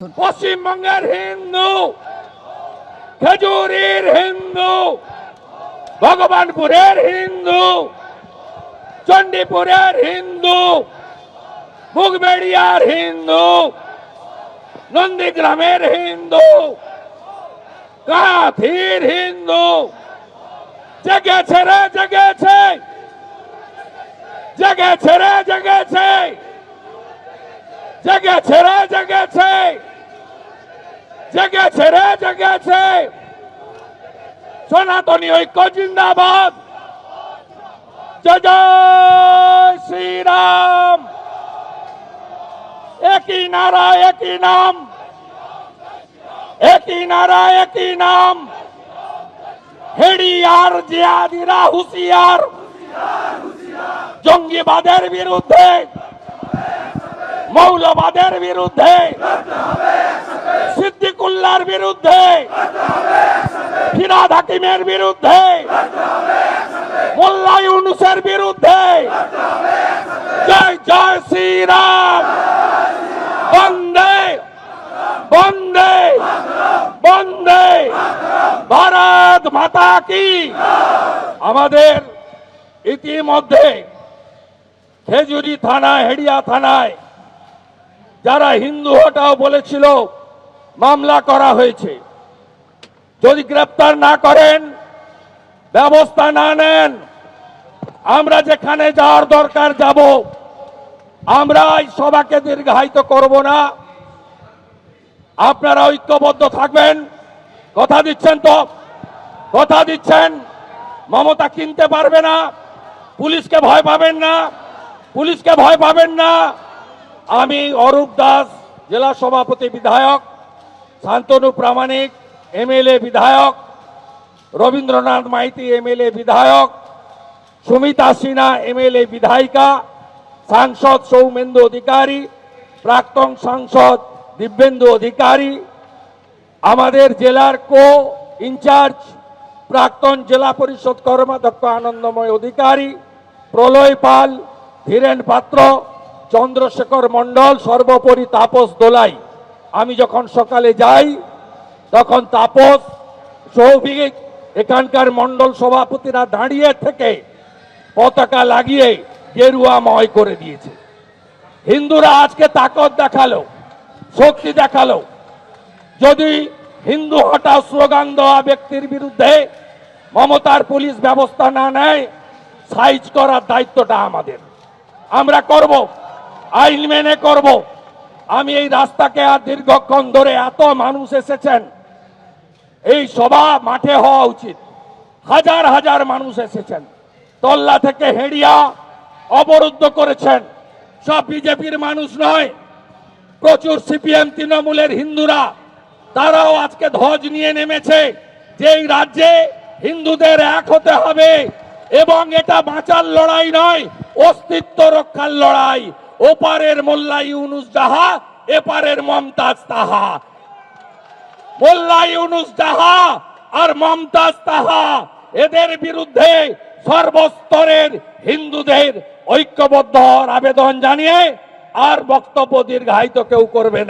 পশ্চিমবঙ্গের হিন্দু খেজুরির হিন্দু ভগবানপুরের হিন্দু চণ্ডীপুরের হিন্দু মুগবেড়িয়ার হিন্দু নন্দীগ্রামের হিন্দু কাথির হিন্দু জেগেছে রে জেগেছে জেগেছে রে জেগেছে জেগেছে রে জেগেছে জেগেছে রে, জেগেছে। সনাতনী ঐক্য জিন্দাবাদ। শ্রীরাম। একই নারা, একই নাম। একই নারা, একই নাম। হেডিয়ার, জিয়াদিরা, হুশিয়ার। জঙ্গিবাদের বিরুদ্ধে। মৌলবাদের বিরুদ্ধে। সিদ্দিকুল্লার বিরুদ্ধে। ফিরাদ হাকিমের বিরুদ্ধে। মোল্লা ইউনুসের বিরুদ্ধে। জয় জয় শ্রীরাম। বন্দে বন্দে বন্দে। ভারত মাতা কি? আমাদের ইতিমধ্যে খেজুরি থানায়, হেডিয়া থানায় যারা হিন্দু হটাও বলেছিল মামলা করা হয়েছে। যদি গ্রেপ্তার না করেন, ব্যবস্থা না নেন, আমরা যেখানে যাওয়ার দরকার যাব, আমরা এই সভাকে দীর্ঘায়িত করব না। আপনারা ঐক্যবদ্ধ থাকবেন। কথা দিচ্ছেন তো? কথা দিচ্ছেন? মমতা কিনতে পারবে না। পুলিশকে ভয় পাবেন না। পুলিশকে ভয় পাবেন না। আমি অরূপ দাস, জেলা সভাপতি বিধায়ক। শান্তনু প্রামাণিক, এমএলএ বিধায়ক, রবীন্দ্রনাথ মাইতি, এমএলএ বিধায়ক, সুমিতা সিনহা, এমএলএ বিধায়িকা, সাংসদ সৌমেন্দু অধিকারী, প্রাক্তন সাংসদ দিব্যেন্দু অধিকারী, আমাদের জেলার কো ইনচার্জ প্রাক্তন জেলা পরিষদ কর্মাধ্যক্ষ আনন্দময় অধিকারী, প্রলয় পাল, ধীরেন পাত্র, চন্দ্রশেখর মণ্ডল, সর্বোপরি তাপস দোলাই। আমি যখন সকালে যাই, তখন তাপস, সৌভিক, এখানকার মণ্ডল সভাপতিরা দাঁড়িয়ে থেকে পতাকা লাগিয়ে গেরুয়াময় করে দিয়েছে। হিন্দুরা আজকে তাকত দেখাল, শক্তি দেখাল। যদি হিন্দু হঠাৎ স্লোগান দেওয়া ব্যক্তির বিরুদ্ধে মমতার পুলিশ ব্যবস্থা না নেয়, সাইজ করার দায়িত্বটা আমাদের। আমরা করব, আইন মেনে করব। আমি এই রাস্তাকে আর দীর্ঘক্ষণ ধরে এত মানুষ এসেছেন। এই সভা মাঠে হওয়া উচিত। হাজার হাজার মানুষ এসেছেন। তল্লা থেকে হেড়িয়া অবরুদ্ধ করেছেন। সব বিজেপির মানুষ নয়, প্রচুর সিপিএম তৃণমূলের হিন্দুরা। তারাও আজকে ধ্বজ নিয়ে নেমেছে যে এই রাজ্যে হিন্দুদের এক হতে হবে এবং এটা বাঁচার লড়াই নয়, অস্তিত্ব রক্ষার লড়াই। ওপারের মোল্লা ইউনুস যাহা, এপারের মমতাজ তাহা। মোল্লা ইউনুস যাহা আর মমতাজ তাহা, এদের বিরুদ্ধে সর্বস্তরের হিন্দুদের ঐক্যবদ্ধ হওয়ার আবেদন জানিয়ে আর বক্তব্য দীর্ঘায়িত কেউ করবে না।